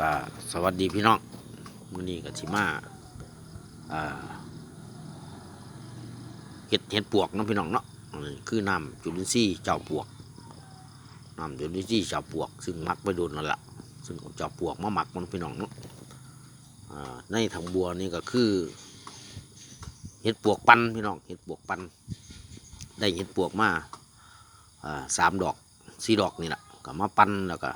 ก็สวัสดีพี่น้องมื้อนี้ก็สิมาอ่าเฮ็ดเฮ็ดปวกเนาะพี่น้องเนาะคือน้ำจุลินทรีย์เจ้าปวกน้ำจุลินทรีย์เจ้าปวก ซึ่งมักไปโดนนั่นแหละซึ่งเอาเจ้าปวกมาหมักมันพี่น้องเนาะในถังบัวนี่ก็คือเฮ็ดปวกปันพี่น้องเฮ็ดปวกปันได้เฮ็ดปวกมาสามดอกสี่ดอกนี่แหละก็มาปั้นแล้วก็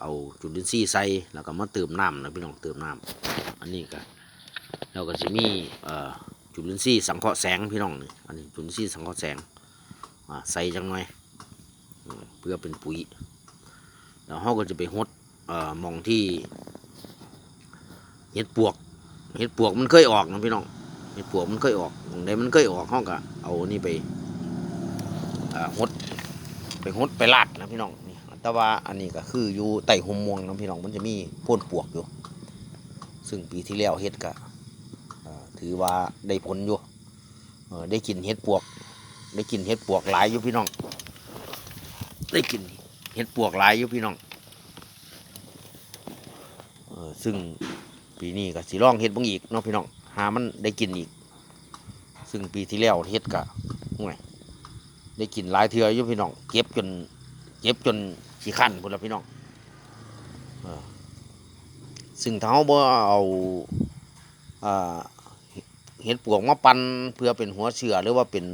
เอาจุลินทรีย์ใส่แล้วก็มาเติมน้ำนะพี่น้องเติมน้ำอันนี้ก็เราก็จะมีจุลินทรีย์สังเคราะห์แสงพี่น้องนี่อันนี้จุลินทรีย์สังเคราะห์แสงใส่จังหน่อยเพื่อเป็นปุ๋ยแล้วเราก็จะไปหดอมองที่เห็ดปวกเห็ดปวกมันเคยออกนะพี่น้องเห็ดปวกมันเคยออกหมองใดมันเคยออกเราก็เอานี่ไปหดไปหดไปลาดนะพี่น้องนี่ แต่ว่าอันนี้ก็คืออยู่ใต้หมม่วงนะพี่น้องมันจะมีพ่นปวกอยู่ ซึ่งปีที่แล้วเฮ็ดก็ถือว่าได้ผลอยู่ได้กินเห็ดปวก ได้กินเห็ดปวกหลายอยู่พี่น้อง ได้กินเห็ดปวกหลายอยู่พี่น้องซึ่งปีนี้ก็สิลองเฮ็ดเบางอีกเนาะพี่น้องหามันได้กินอีก ซึ่งปีที่แล้วเฮ็ดก็ห่วยได้กินหลายเทืออยู่พี่น้องเก็บจน ก็บจนขี้ขันพุ่นละพี่น้องซึ่งถ้าบ่เอาเห็ดปวกมาปั่นเพื่อเป็นหัวเชื้อหรือว่าเป็น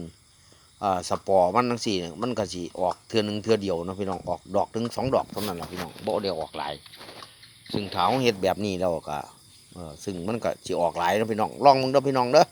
สปอร์มันทั้งสี่เนี่ยมันก็สิออกเทือหนึ่งเทือเดียวนะพี่น้องออกดอกถึงสองดอกเท่านั้นละพี่น้องบ่ได้ออกหลาย ซึ่งถ้าเราเฮ็ดแบบนี้แล้วก็ซึ่งมันก็สิออกหลายนะพี่น้องลองมึงเด้อพี่น้องเด้อ